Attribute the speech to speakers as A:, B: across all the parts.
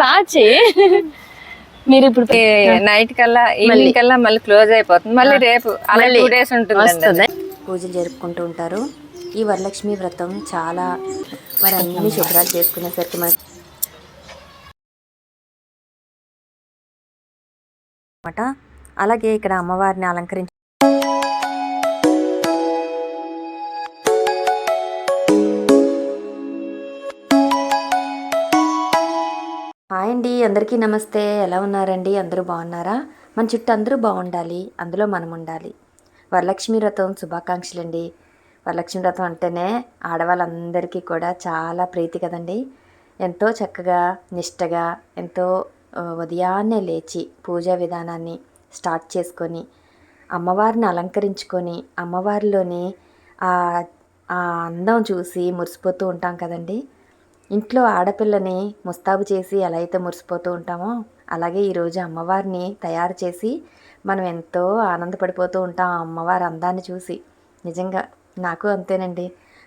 A: బాచి మీరు ఇప్పుడు
B: నైట్ కల్లా ఈవినింగ్ కల్లా మళ్ళీ క్లోజ్ అయిపోతుంది. మళ్ళీ రేపు అలా టూ డేస్ ఉంటుంది
A: వస్తుంది.
C: పూజలు జరుపుకుంటూ ఉంటారు. ఈ వరలక్ష్మి వ్రతం చాలా మరి అన్ని శుభ్రాలు చేసుకునేసరికి మన మాట. అలాగే ఇక్కడ అమ్మవారిని అలంకరించి హాయ్ అండి అందరికీ నమస్తే. ఎలా ఉన్నారండి? అందరూ బాగున్నారా? మన చుట్టూ అందరూ బాగుండాలి. అందులో మనం ఉండాలి. వరలక్ష్మి వ్రతం శుభాకాంక్షలండి. వరలక్ష్మి వ్రతం అంటేనే ఆడవాళ్ళందరికీ కూడా చాలా ప్రీతి కదండి. ఎంతో చక్కగా నిష్టగా ఎంతో ఉదయాన్నే లేచి పూజా విధానాన్ని స్టార్ట్ చేసుకొని అమ్మవారిని అలంకరించుకొని అమ్మవారిలోని ఆ ఆ అందం చూసి మురిసిపోతూ ఉంటాం కదండి. ఇంట్లో ఆడపిల్లని ముస్తాబు చేసి ఎలా అయితే మురిసిపోతూ ఉంటామో అలాగే ఈరోజు అమ్మవారిని తయారు చేసి మనం ఎంతో ఆనందపడిపోతూ ఉంటాం అమ్మవారి అందాన్ని చూసి. నిజంగా నాకు అంతేనండి.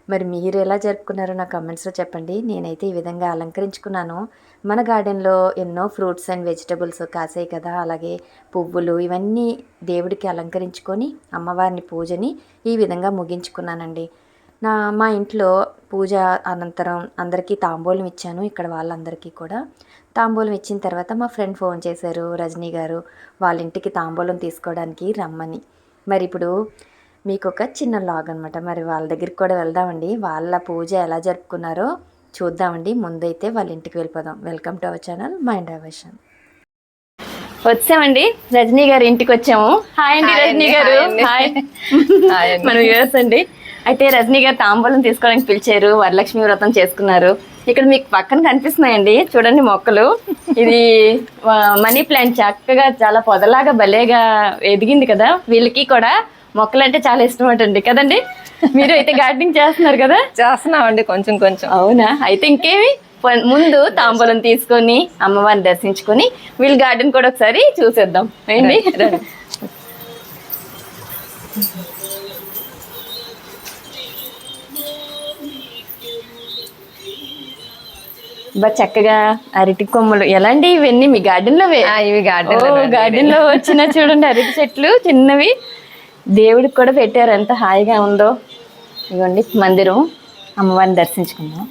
C: మరి మీరు ఎలా జరుపుకున్నారో నా కమెంట్స్లో చెప్పండి. నేనైతే ఈ విధంగా అలంకరించుకున్నాను. మన గార్డెన్లో ఎన్నో ఫ్రూట్స్ అండ్ వెజిటబుల్స్ కాసాయి కదా అలాగే పువ్వులు ఇవన్నీ దేవుడికి అలంకరించుకొని అమ్మవారిని పూజని ఈ విధంగా ముగించుకున్నానండి. నా మా ఇంట్లో పూజ అనంతరం అందరికీ తాంబూలం ఇచ్చాను ఇక్కడ వాళ్ళందరికీ కూడా. తాంబూలం ఇచ్చిన తర్వాత మా ఫ్రెండ్ ఫోన్ చేశారు రజనీ గారు వాళ్ళ ఇంటికి తాంబూలం తీసుకోవడానికి రమ్మని. మరి ఇప్పుడు మీకు ఒక చిన్న లాగ్ అనమాట మరి వాళ్ళ దగ్గరికి కూడా వెళ్దామండి. వాళ్ళ పూజ ఎలా జరుపుకున్నారో చూద్దామండి. ముందైతే వాళ్ళ ఇంటికి వెళ్ళిపోదాం. Welcome to our channel mind diversion
A: వచ్చామండి. రజనీ గారి ఇంటికి వచ్చాము. హాయ్ అండి రజనీ గారు.
B: హాయ్.
A: మన వ్యూవర్స్ అండి. అయితే రజనీ గారు తాంబూలం తీసుకోవడానికి పిలిచారు వరలక్ష్మి వ్రతం చేసుకున్నారు. ఇక్కడ మీకు పక్కన కనిపిస్తున్నాయండి చూడండి మొక్కలు. ఇది మనీ ప్లాంట్ చక్కగా చాలా పొదలాగా భలేగా ఎదిగింది కదా. వీళ్ళకి కూడా మొక్కలు అంటే చాలా ఇష్టం అంటండి. కదండి? మీరు అయితే గార్డెనింగ్ చేస్తున్నారు కదా?
B: చేస్తున్నామండి కొంచెం కొంచెం.
A: అవునా? అయితే ఇంకేమి? ముందు తాంబూలం తీసుకొని అమ్మవారిని దర్శించుకొని వీళ్ళ గార్డెన్ కూడా ఒకసారి చూసేద్దాం. ఏంటి? బా చక్కగా అరటి కొమ్మలు. ఎలాంటి ఇవన్నీ? మీ
B: గార్డెన్లో ఇవి రండి.
A: గార్డెన్లో వచ్చిన చూడండి అరటి చెట్లు చిన్నవి. దేవుడికి కూడా పెట్టారు. ఎంత హాయిగా ఉందో. ఇవ్వండి మందిరం. అమ్మవారిని దర్శించుకుందాం.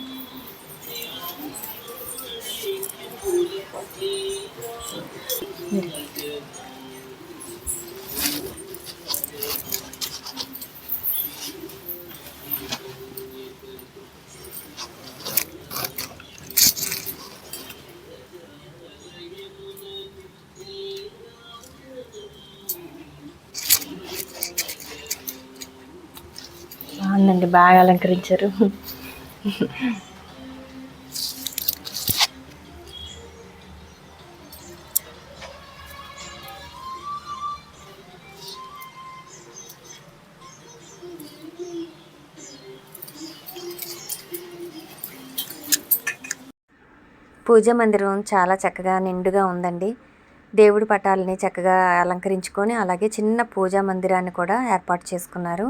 A: బాగా అలంకరించారు.
C: పూజ మందిరం చాలా చక్కగా నిండుగా ఉందండి. దేవుడి పటాలని చక్కగా అలంకరించుకొని అలాగే చిన్న పూజా మందిరాన్ని కూడా ఏర్పాటు చేసుకున్నారు.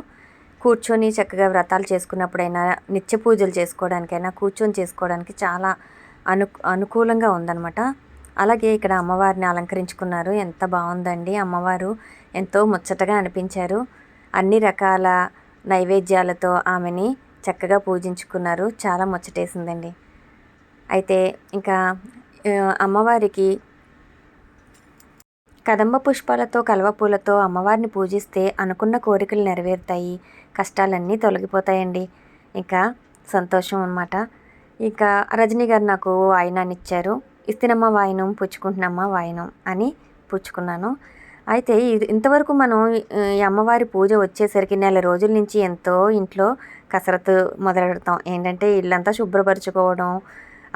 C: కూర్చొని చక్కగా వ్రతాలు చేసుకున్నప్పుడైనా నిత్య పూజలు చేసుకోవడానికైనా కూర్చొని చేసుకోవడానికి చాలా అను అనుకూలంగా ఉందన్నమాట. అలాగే ఇక్కడ అమ్మవారిని అలంకరించుకున్నారు. ఎంత బాగుందండి. అమ్మవారు ఎంతో ముచ్చటగా అనిపించారు. అన్ని రకాల నైవేద్యాలతో ఆమెని చక్కగా పూజించుకున్నారు. చాలా ముచ్చటేసిందండి. అయితే ఇంకా అమ్మవారికి కదంబ పుష్పాలతో కలవ పూలతో అమ్మవారిని పూజిస్తే అనుకున్న కోరికలు నెరవేరుతాయి. కష్టాలన్నీ తొలగిపోతాయండి. ఇక సంతోషం అన్నమాట. ఇక రజనీ గారు నాకు వాయినాన్ని ఇచ్చారు. ఇస్తినమ్మ వాయినం పుచ్చుకుంటున్నమ్మ వాయినం అని పుచ్చుకున్నాను. అయితే ఇంతవరకు మనం ఈ అమ్మవారి పూజ వచ్చేసరికి నెల రోజుల నుంచి ఎంతో ఇంట్లో కసరత్తు మొదలెడతాం. ఏంటంటే ఇల్లంతా శుభ్రపరచుకోవడం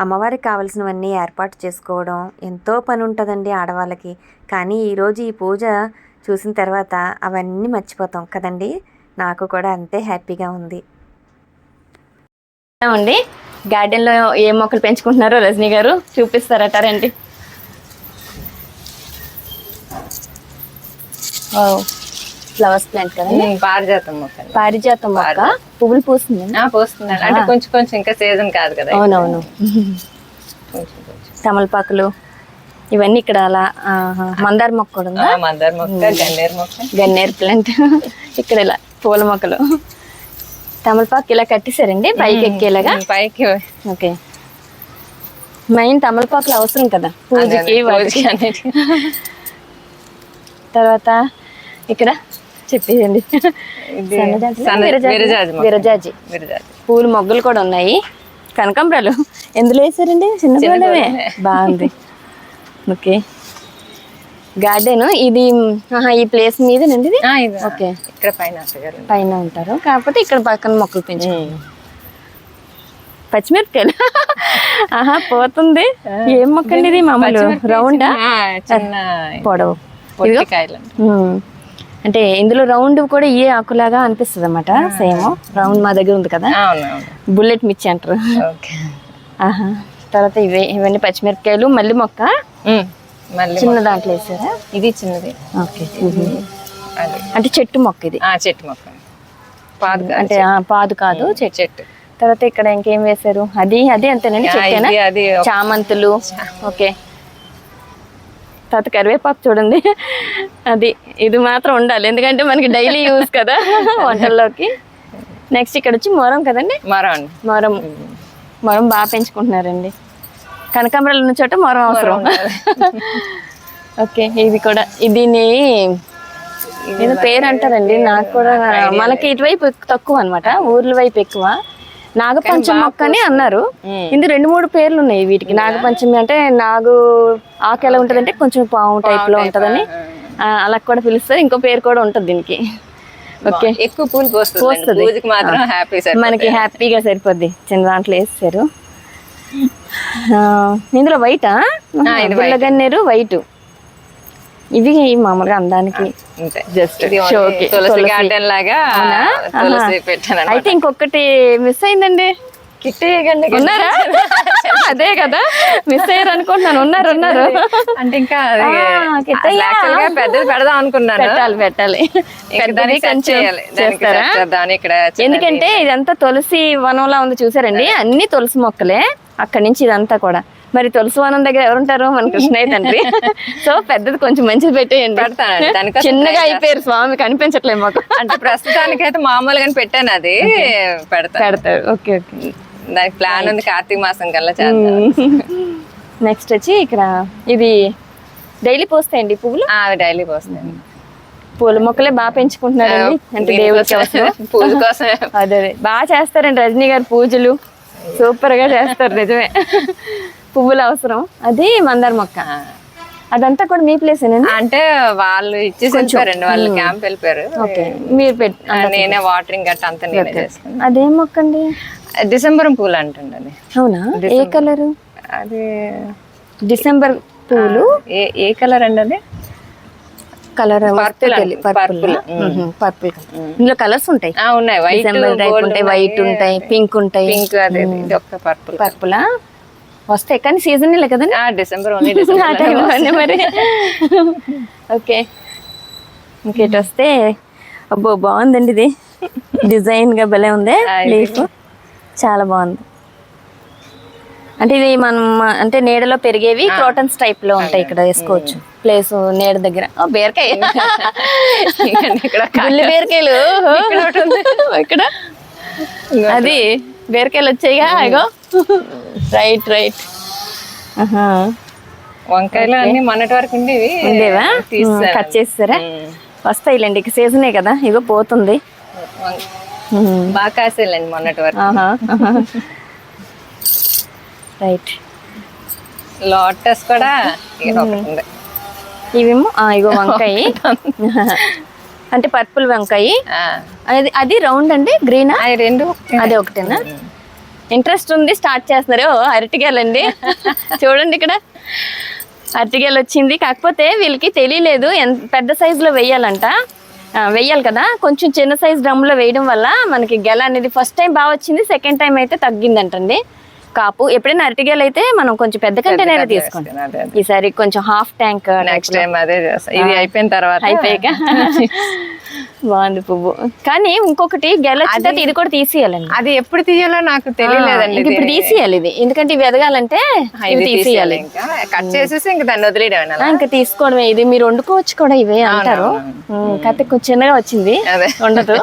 C: అమ్మవారికి కావలసినవన్నీ ఏర్పాటు చేసుకోవడం ఎంతో పని ఉంటుందండి ఆడవాళ్ళకి. కానీ ఈరోజు ఈ పూజ చూసిన తర్వాత అవన్నీ మర్చిపోతాం కదండి. నాకు కూడా అంతే హ్యాపీగా ఉంది.
A: అండి గార్డెన్లో ఏ మొక్కలు పెంచుకుంటున్నారో రజనీ గారు చూపిస్తారటారండి ఫ్లవర్స్ ప్లాంట్ కదా
B: పారిజాతం మొక్క
A: పారిజాతం మొక్క? పువ్వులు పూస్తుంది?
B: పోస్తున్నాను అంటే కొంచెం కొంచెం ఇంకా సీజన్ కాదు కదా
A: అవునవును. తమలపాకులు ఇవన్నీ ఇక్కడ అలా. మందార మొక్క కూడా ఉందా?
B: ఆ, మందార మొక్క గన్నేరు మొక్క.
A: గన్నేరు ప్లాంట్. ఇక్కడ ఇలా పూల మొక్కలు. తమలపాకు ఇలా కట్టేశారండి? పైకి ఎక్కేలాగా?
B: పైకి.
A: ఓకే. మెయిన్ తమలపాకులు అవసరం కదా? పూజకి వాటికి.
B: పూజకి అన్నిటికీ.
A: తర్వాత ఇక్కడ చెప్పేయండి. విరజాజి? పూల మొగ్గలు కూడా ఉన్నాయి. కనకాంబరాలు. ఎందులో వేసారండి? చిన్న పూలమే? బాగుంది. ఓకే. గార్డెన్. ఇది ఈ ప్లేస్ మీదనండి ఓకే.
B: ఇక్కడ పైన.
A: పైన ఉంటారు. కాకపోతే ఇక్కడ పక్కన మొక్కలు పెంచు పచ్చిమిరపకాయలు. ఆహా పోతుంది. ఏం మొక్క అండి ఇది మామూలు? రౌండా?
B: చిన్న
A: పొడవు.
B: అంట.
A: ఇందులో రౌండ్ కూడా ఏ ఆకులాగా అనిపిస్తుంది అనమాట సేమ్. రౌండ్ మా దగ్గర ఉంది కదా. బుల్లెట్ మిర్చి అంటారు.
B: ఓకే.
A: ఆహా. తర్వాత ఇవే ఇవన్నీ పచ్చిమిరపకాయలు మళ్ళీ మొక్క. చిన్న దాంట్లో వేసారా?
B: ఇది చిన్నది.
A: ఓకే. అంటే చెట్టు మొక్క ఇది.
B: చెట్టు మొక్క. పాదు
A: అంటే పాదు కాదు చెట్టు.
B: చెట్టు.
A: తర్వాత ఇక్కడ ఇంకేం వేశారు? అది అది అంతేనండి చామంతులు. ఓకే. తర్వాత కరివేపాకు చూడండి. అది ఇది మాత్రం ఉండాలి. ఎందుకంటే మనకి డైలీ యూస్ కదా వంటల్లోకి. నెక్స్ట్ ఇక్కడ వచ్చి మొరం కదండి?
B: మరం అండి.
A: మొరం. మొరం బాగా పెంచుకుంటున్నారండి. కనకాంబరాలు ఉన్న చోట మొరం అవసరం. ఓకే ఇది కూడా. దీన్ని ఏదో పేరు అంటారండి నాకు కూడా మనకి ఇటువైపు తక్కువ అన్నమాట. ఊర్ల వైపు ఎక్కువ. నాగపంచమి మొక్క అని అన్నారు. ఇందు రెండు మూడు పేర్లు ఉన్నాయి వీటికి. నాగపంచమి అంటే నాగు ఆకు ఎలా ఉంటుంది అంటే కొంచెం పాము టైప్లో ఉంటదని అలా కూడా పిలుస్తారు. ఇంకో పేరు కూడా ఉంటుంది దీనికి. ఓకే.
B: ఎక్కువ పూలు పోస్తుంది.
A: మనకి హ్యాపీగా సరిపోద్ది. చిన్న దాంట్లో వేస్తారు. ఇందులో వైటా గుల్లగన్నేరు వైట్ ఇవి మామూలుగా అందానికి
B: ఇది. గార్డెన్ లాగా.
A: అయితే ఇంకొకటి మిస్ అయిందండి. ఉన్నారా? అదే కదా. మిస్ అయ్యారు అనుకుంటున్నాను. ఉన్నారు ఉన్నారు.
B: అంటే ఇంకా పెద్దది పెడదాం అనుకున్నాను.
A: పెట్టాలి పెట్టాలి. ఎందుకంటే ఇదంతా తులసి వనంలా ఉంది చూసారండి. అన్ని తులసి మొక్కలే. అక్కడి నుంచి ఇదంతా కూడా. మరి తులసి వనం దగ్గర ఎవరుంటారు? మన కృష్ణయ్య తండ్రి. సో పెద్దది కొంచెం మంచిది పెట్టేయండి. చిన్నగా అయిపోయారు స్వామి కనిపించట్లేదు మాకు.
B: అంటే ప్రస్తుతానికి అయితే మామూలుగానే పెట్టాను అది. పెడతాను.
A: పెడతారు. Okay okay.
B: దానికి ప్లాన్ ఉంది కార్తీక మాసం కల్లా
A: నెక్స్ట్ వచ్చి ఇక్కడ ఇది డైలీ పోస్తాయండి పువ్వులు?
B: అవి డైలీ పోస్తాను
A: పూల మొక్కలే బాగా పెంచుకుంటున్నారండి. అంటే దేవుడికి
B: పూజ కోసమే.
A: అదే అదే. బాగా చేస్తారండి రజనీ గారు పూజలు. సూపర్గా చేస్తారు నిజమే. పువ్వులు అవసరం. అది మందార మొక్క. అదంతా కూడా మీ ప్లేస్
B: అంటే వాళ్ళు ఇచ్చేసి వెళ్ళిపోయారండి వాళ్ళు క్యాంప్ వెళ్ళిపోయారు.
A: ఓకే. మీరు
B: నేనే వాటరింగ్ గట్ట అంతా నేనే
A: అదేం మొక్క అండి?
B: డిసెంబర్ పూలు అంటుండ అది
A: అవునా? ఏ కలరు?
B: అది
A: డిసెంబర్ పూలు?
B: ఏ ఏ కలర్ అండి అది?
A: Colour purple
B: purple.
A: పర్పుల్ ఇందులో కలర్స్ ఉంటాయి.
B: ఉన్నాయి. వైట్
A: ఉంటాయి వైట్ ఉంటాయి పింక్ ఉంటాయి.
B: పింక్ అదే పర్పుల్
A: పర్పులా వస్తాయి. కానీ సీజన్ కదండి?
B: డిసెంబర్ ఓన్లీ డిసెంబర్
A: మరి. ఓకే. ఇంకేటి వస్తే అబ్బో బాగుందండి ఇది. డిజైన్గా భలే ఉంది. లీఫ్ చాలా బాగుంది. అంటే ఇది మనం అంటే నీడలో పెరిగేవి క్రోటన్స్ టైప్లో ఉంటాయి ఇక్కడ వేసుకోవచ్చు. ప్లేస్ నీడ దగ్గర. బీరకాయ.
B: ఇక్కడ
A: బీరకాయలు. ఇక్కడ అది. బీరకాయలు వచ్చాయిగా ఇగో. Right right.
B: వంకాయలు అన్ని మొన్నటి వరకు ఉండేవి.
A: ఉండేవా. కట్ చేస్తారా. వస్తాయిలేండి ఇక సీజనే కదా ఇగో పోతుంది.
B: బాగా కాసేయాలండి మొన్నటి వరకు.
A: రైట్.
B: లోటస్ కూడా
A: ఇవేమో? ఇగో వంకాయ. అంటే పర్పుల్ వంకాయ. అది అది రౌండ్ అండి గ్రీనా?
B: రెండు.
A: అదే ఒకటేనా? ఇంట్రెస్ట్ ఉంది స్టార్ట్ చేస్తున్నారు. అరటికాయలండి. చూడండి ఇక్కడ. అరటికాయలు వచ్చింది. కాకపోతే వీళ్ళకి తెలియలేదు ఎంత పెద్ద సైజులో వేయాలంట ఆ, వెయ్యాలి కదా. కొంచెం చిన్న సైజ్ డ్రమ్లో వేయడం వల్ల మనకి గెల అనేది ఫస్ట్ టైం బాగా వచ్చింది సెకండ్ టైం అయితే తగ్గిందంటండి. కాపు. ఎప్పుడైనా అరటిగేలు అయితే మనం కొంచెం పెద్ద కంటైనర్ తీసుకుంటాం.
B: అదే
A: ఈసారి కొంచెం హాఫ్ ట్యాంక్
B: నెక్స్ట్ టైం అదే చేస్తా. ఇది అయిపోయిన తర్వాత
A: అయిపోయాక. బాగుంది పువ్వు. కానీ ఇంకొకటి గెల వచ్చిన తర్వాత ఇది కూడా తీసేయాలండి.
B: అది ఎప్పుడు తీయాలో నాకు తెలియలేదండి
A: ఇప్పుడు తీసేయాలి ఇది. ఎందుకంటే ఇవి ఎదగాలంటే
B: తీసేయాలి ఇంకా. కట్ చేసేసి ఇంకా దాన్ని వదిలేయడం
A: ఇంకా తీసుకోవడమే. ఇది మీరు వండుకోవచ్చు కూడా ఇవే అంటారు. కాకపోతే కొంచెం చిన్నగా వచ్చింది.
B: అదే.
A: ఉండదు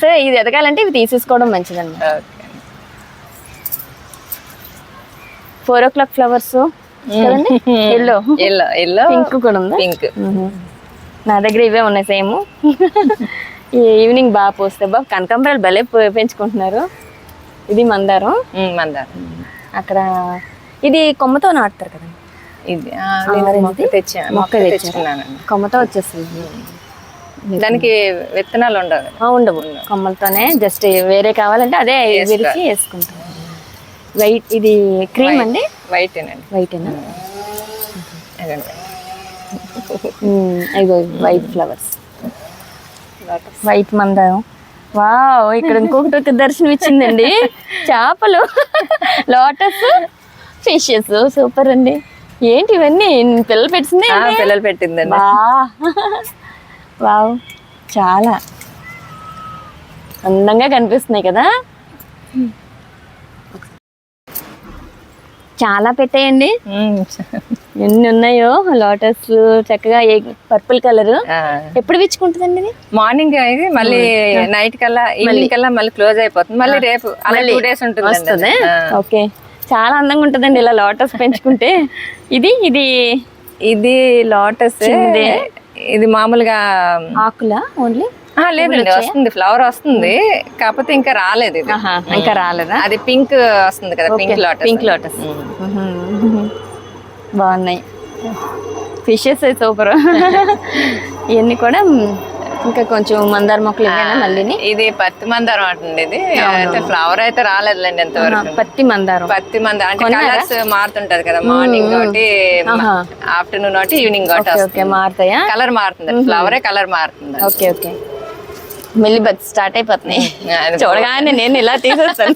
A: సో ఇది ఎదగాలంటే ఇవి తీసేసుకోవడం మంచిదండి four o'clock flowers yellow.
B: Yellow yellow.
A: Pink కూడా ఉందా?
B: పింక్.
A: నా దగ్గర ఇవే ఉన్నాయి సేమ్. ఈవినింగ్ బాగా పోస్తే బాగా కనకాంబరాలు భలే పెంచుకుంటున్నారు. ఇది మందారం.
B: మందారం.
A: అక్కడ ఇది కొమ్మతో నాటుతారు కదా.
B: ఇది మొక్క తెచ్చా మొక్క తెచ్చుకున్నానండి.
A: కొమ్మతో వచ్చేస్తుంది.
B: దానికి విత్తనాలు ఉండవు
A: ఉండవు. కొమ్మలతోనే జస్ట్ వేరే కావాలంటే అదే విరిచి వేసుకుంటాం వైట్ ఇది క్రీమ్ అండి?
B: వైట్ అండి అదండి.
A: అయ్యో వైట్ ఫ్లవర్స్ వైట్ మందారం. వావ్ ఇక్కడ ఇంకొకటి ఒక దర్శనం ఇచ్చిందండి. చేపలు. లోటస్ ఫిషెస్ సూపర్ అండి. ఏంటి ఇవన్నీ? పిల్లలు పెట్టింది
B: పిల్లలు పెట్టిందండి.
A: వా వావ్ చాలా అందంగా కనిపిస్తున్నాయి కదా? చాలా పెట్టేయండి. ఎన్ని ఉన్నాయో లోటస్ చక్కగా పర్పుల్ కలర్. ఎప్పుడు విచ్చుకుంటుందండి ఇది?
B: మార్నింగ్ ఇది మళ్ళీ నైట్ కల్లా ఈవినింగ్ కల్లా మళ్ళీ క్లోజ్ అయిపోతుంది. మళ్ళీ రేపు అలా టూ డేస్ ఉంటుంది
A: వస్తుంది. ఓకే. చాలా అందంగా ఉంటుందండి ఇలా లోటస్ పెంచుకుంటే. ఇది ఇది
B: ఇది లోటస్ ఇది మామూలుగా
A: ఆకులా ఓన్లీ?
B: లేదండి వస్తుంది ఫ్లవర్ వస్తుంది. కాకపోతే ఇంకా రాలేదు ఇది.
A: ఇంకా రాలేదా?
B: అది పింక్ వస్తుంది కదా పింక్ లోటస్
A: పింక్ లోటస్ బాగున్నాయి. ఫిషెస్ సూపర్ ఇవన్నీ కూడా ఇంకా కొంచెం మందార మొక్కలు మళ్ళీని.
B: ఇది పత్తి మందారం అంటుంది ఇది. అయితే ఫ్లవర్ అయితే రాలేదులేండి ఎంతవరకు
A: పత్తి మందారం.
B: పత్తి మందారం. అంటే కలర్స్ మారుతుంటది కదా మార్నింగ్ ఒకటి. ఆఫ్టర్నూన్ ఒకటి ఈవినింగ్ ఒకటి
A: మారుతాయా?
B: కలర్ మారుతుంది. ఫ్లవరే కలర్ మారుతుంది.
A: Okay okay. మెల్లి బత్ స్టార్ట్ అయిపోతున్నాయి. చూడగానే నేను ఇలా తీసేస్తాను.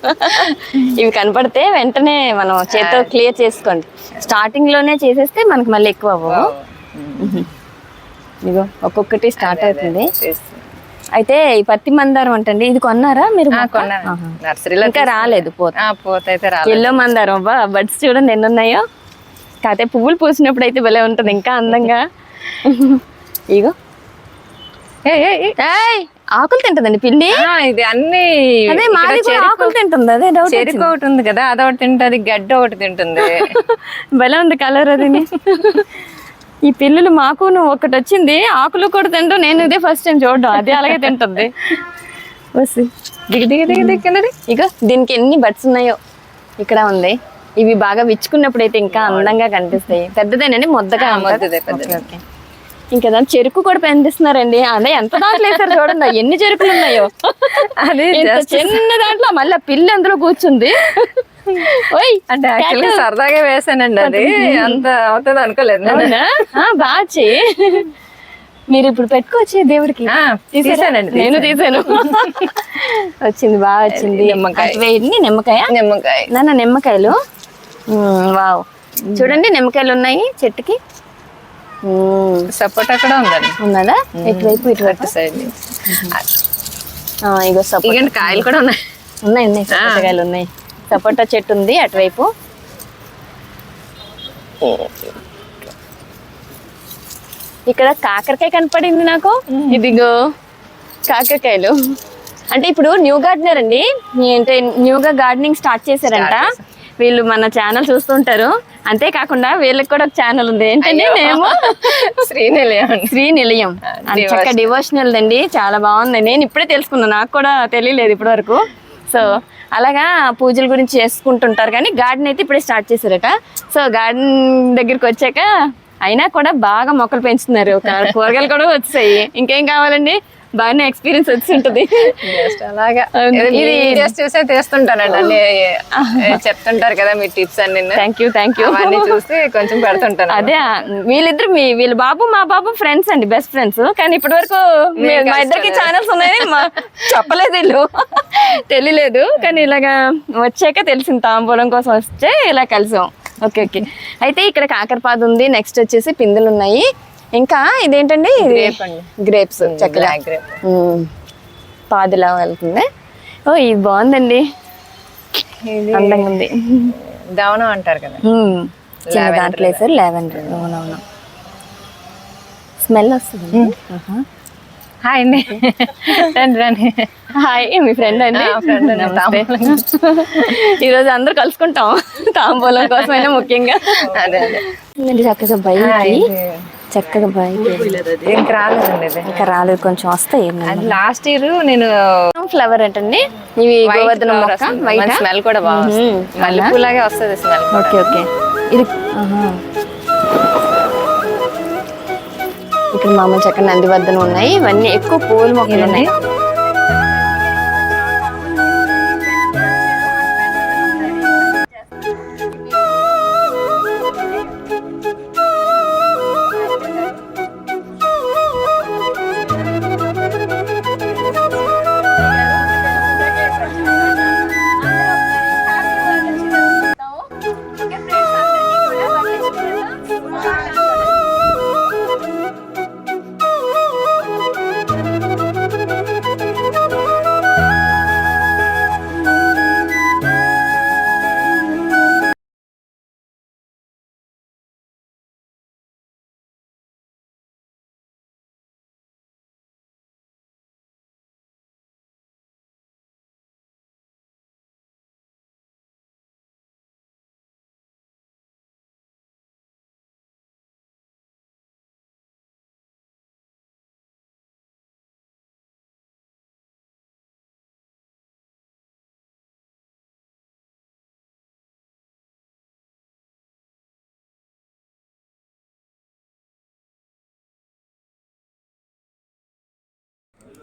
A: ఇవి కనపడితే వెంటనే మనం చేత్తో క్లియర్ చేసుకోండి. స్టార్టింగ్లోనే చేసేస్తే మనకి మళ్ళీ ఎక్కువ అవ్వవు. ఇదిగో ఒక్కొక్కటి స్టార్ట్ అవుతుంది. అయితే ఈ పత్తి మందారం అంటండి ఇది కొన్నారా మీరు
B: నర్సరీలో
A: ఇంకా రాలేదు పోత. ఎల్లో మందారం బా బడ్స్ చూడండి ఎన్ని ఉన్నాయో కాకపోతే పువ్వులు పూసినప్పుడు అయితే భలే ఉంటుంది ఇంకా అందంగా. ఇగో.
B: ఏయ్!
A: ఆకులు తింటుందండి పిల్లి
B: ఇది అన్ని
A: అదే మాది కూడా ఆకులు తింటుంది అదే డౌట్
B: చెరుకు ఒకటి ఉంది కదా అదొకటి తింటది గడ్డ ఒకటి తింటుంది.
A: భలే ఉంది కలర్ అది ఈ పిల్లులు మాకు నువ్వు ఒకటి వచ్చింది ఆకులు కూడా తింటూ నేను ఇదే ఫస్ట్ టైం చూడడం అది అలాగే తింటుంది. వసి
B: దిగ దిగ దిగ.
A: ఇక దీనికి ఎన్ని బట్స్ ఉన్నాయో ఇక్కడ ఉంది. ఇవి బాగా విచ్చుకున్నప్పుడు అయితే ఇంకా అందంగా కనిపిస్తాయి. పెద్దదేనండి ముద్దగా?
B: ముద్దదే, పెద్దదే.
A: Okay, okay. ఇంకా దాని చెరుకు కూడా పెందిస్తున్నారండి. అదే ఎంత దాంట్లో వేసారు చూడండి ఎన్ని చెరుకులు ఉన్నాయో.
B: అది
A: చిన్న దాంట్లో మళ్ళీ పిల్లి అందులో కూర్చుంది. ఓయ్
B: అంటే యాక్చువల్లీ సరదాగా వేసానండి అది. అంత అవుతుంది అనుకోలేదు
A: చెయ్యి మీరు ఇప్పుడు పెట్టుకోవచ్చు దేవుడికి?
B: తీసానండి,
A: నేను తీసాను. వచ్చింది బాగా వచ్చింది.
B: నిమ్మకాయ.
A: నిమ్మకాయ.
B: నిమ్మకాయ.
A: నాన్న నిమ్మకాయలు. మ్మ్, వావ్. చూడండి నిమ్మకాయలు ఉన్నాయి చెట్టుకి. మ్మ్,
B: సపోటా కూడా ఉందండి.
A: ఉన్నదా ఇటువైపు? ఇటువైపు
B: సైడ్
A: ఇగో
B: ఇగండి కాయలు కూడా ఉన్నాయి.
A: ఉన్నాయి ఉన్నాయి. సపోటాకాయలు ఉన్నాయి. సపోటా చెట్టు ఉంది అటువైపు? ఇక్కడ కాకరకాయ కనపడింది నాకు. ఇదిగో కాకరకాయలు. అంటే ఇప్పుడు న్యూ గార్డెనర్ అండి. అంటే న్యూగా గార్డెనింగ్ స్టార్ట్ చేశారంట. వీళ్ళు మన ఛానల్ చూస్తుంటారు. అంతేకాకుండా వీళ్ళకి కూడా ఒక ఛానల్ ఉంది. ఏంటంటే మేము
B: శ్రీనిలయం
A: శ్రీ నిలయం అది చక్క డివోషనల్ అండి చాలా బాగుంది. నేను ఇప్పుడే తెలుసుకున్నాను నాకు కూడా తెలియలేదు ఇప్పటి వరకు సో అలాగా పూజల గురించి చేసుకుంటుంటారు కానీ గార్డెన్ అయితే ఇప్పుడే స్టార్ట్ చేశారట. సో గార్డెన్ దగ్గరికి వచ్చాక అయినా కూడా బాగా మొక్కలు పెంచుతున్నారు. కూరగాయలు కూడా వచ్చాయి. ఇంకేం కావాలండి? బాగానే ఎక్స్పీరియన్స్ వచ్చి ఉంటుంది
B: జస్ట్ అలాగా
A: ఇది-
B: చూసే తీస్తుంటానండి అన్ని. చెప్తుంటారు కదా మీ టిప్స్ అన్ని.
A: థ్యాంక్ యూ థ్యాంక్ యూ
B: అవన్నీ చూసి కొంచెం పెడుతుంటాను.
A: అదే వీళ్ళిద్దరు మీ వీళ్ళ బాబు మా బాబు ఫ్రెండ్స్ అండి బెస్ట్ ఫ్రెండ్స్ కానీ ఇప్పటి వరకు మా ఇద్దరికి. ఛానల్స్ ఉన్నాయని చెప్పలేదు వీళ్ళు. తెలియలేదు కానీ ఇలాగా వచ్చాక తెలిసింది తాంబూలం కోసం వస్తే ఇలా కలిసాం. ఓకే ఓకే అయితే ఇక్కడ కాకరపాదు ఉంది. నెక్స్ట్ వచ్చేసి పిందులు ఉన్నాయి. ఇంకా ఇదేంటండి?
B: అండి.
A: గ్రేప్స్ చక్కగా.
B: Black grape.
A: మ్మ్. పాదులా వెళ్తుంది. ఓ ఇది బాగుందండి.
B: ఇది
A: అందంగా ఉంది.
B: దవనం అంటారు కదా.
A: మ్మ్. చిన్న దాంట్లో వేసారు లెవెండర్ అవునవును. స్మెల్ వస్తుంది?
B: హాయ్ అండి. రండి రండి.
A: హాయ్ మీ ఫ్రెండ్ అండి. ఈరోజు అందరూ కలుసుకుంటాం. తాంబూలం కోసమైనా ముఖ్యంగా.
B: అదే
A: చక్కగా బయటికి. చక్కగా బయటికి.
B: ఇంక రాలేదండి
A: ఇంకా రాలేదు కొంచెం వస్తాయి
B: లాస్ట్ ఇయర్ నేను
A: ఫ్లవర్ ఏంటండి ఇవి గోవర్ధన మొక్క
B: స్మెల్ కూడా బాగా వస్తుంది.
A: మ్మ్.
B: మల్లెపూలాగే వస్తుంది స్మెల్
A: ఓకే ఓకే. ఇది ఆహా. ఇక్కడ మామూలు నంది నందివర్ధన ఉన్నాయి ఇవన్నీ ఎక్కువ పూల మొక్కలు ఉన్నాయి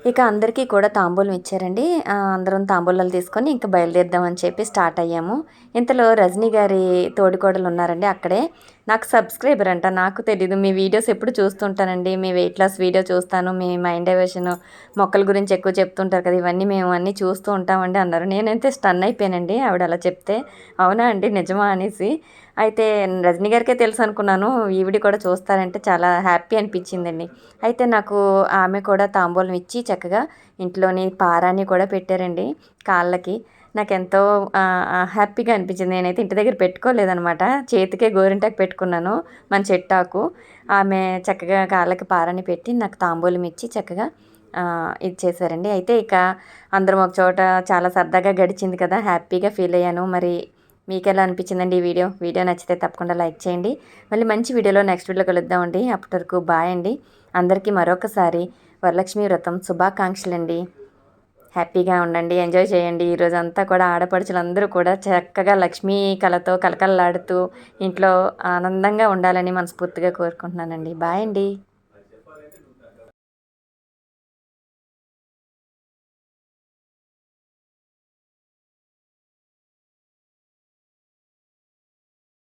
C: ఇక అందరికీ కూడా తాంబూలం ఇచ్చారండి. అందరం తాంబూలాలు తీసుకొని ఇంకా బయలుదేరుదామని చెప్పి స్టార్ట్ అయ్యాము. ఇంతలో రజనీ గారి తోడికోడలు ఉన్నారండి అక్కడే. నాకు సబ్స్క్రైబర్ అంట. నాకు తెలీదు. మీ వీడియోస్ ఎప్పుడు చూస్తుంటానండి? మీ వెయిట్ లాస్ వీడియో చూస్తాను. మీ మైండ్ డైవర్షన్ మొక్కల గురించి ఎక్కువ చెప్తుంటారు కదా ఇవన్నీ మేము అన్నీ చూస్తూ ఉంటామండి అన్నారు. నేనైతే స్టన్ అయిపోయానండి ఆవిడ అలా చెప్తే. అవునా అండి? నిజమా అనేసి. అయితే రజనీ గారికే తెలుసు అనుకున్నాను. ఈవిడి కూడా చూస్తారంటే చాలా హ్యాపీ అనిపించిందండి. అయితే నాకు ఆమె కూడా తాంబూలం ఇచ్చి చక్కగా ఇంట్లోని పారాన్ని కూడా పెట్టారండి కాళ్ళకి. నాకు ఎంతో హ్యాపీగా అనిపించింది. నేనైతే ఇంటి దగ్గర పెట్టుకోలేదనమాట. చేతికే గోరింటాకు పెట్టుకున్నాను మన చెట్టాకు. ఆమె చక్కగా కాళ్ళకి పారని పెట్టి నాకు తాంబూలం ఇచ్చి చక్కగా ఇది చేశారండి. అయితే ఇక అందరం ఒక చోట చాలా సరదాగా గడిచింది కదా హ్యాపీగా ఫీల్ అయ్యాను. మరి మీకు ఎలా అనిపించిందండి ఈ వీడియో? వీడియో నచ్చితే తప్పకుండా లైక్ చేయండి. మళ్ళీ మంచి వీడియోలో నెక్స్ట్ వీడియో కలుద్దామండి. అప్పటి వరకు బాయ్ అండి. అందరికీ మరొకసారి వరలక్ష్మి వ్రతం శుభాకాంక్షలు అండి హ్యాపీగా ఉండండి ఎంజాయ్ చేయండి. ఈ రోజు అంతా కూడా ఆడపడుచులందరూ కూడా చక్కగా లక్ష్మీ కళతో కలకలలాడుతూ ఇంట్లో ఆనందంగా ఉండాలని మనస్ఫూర్తిగా కోరుకుంటున్నానండి. బాయ్ అండి.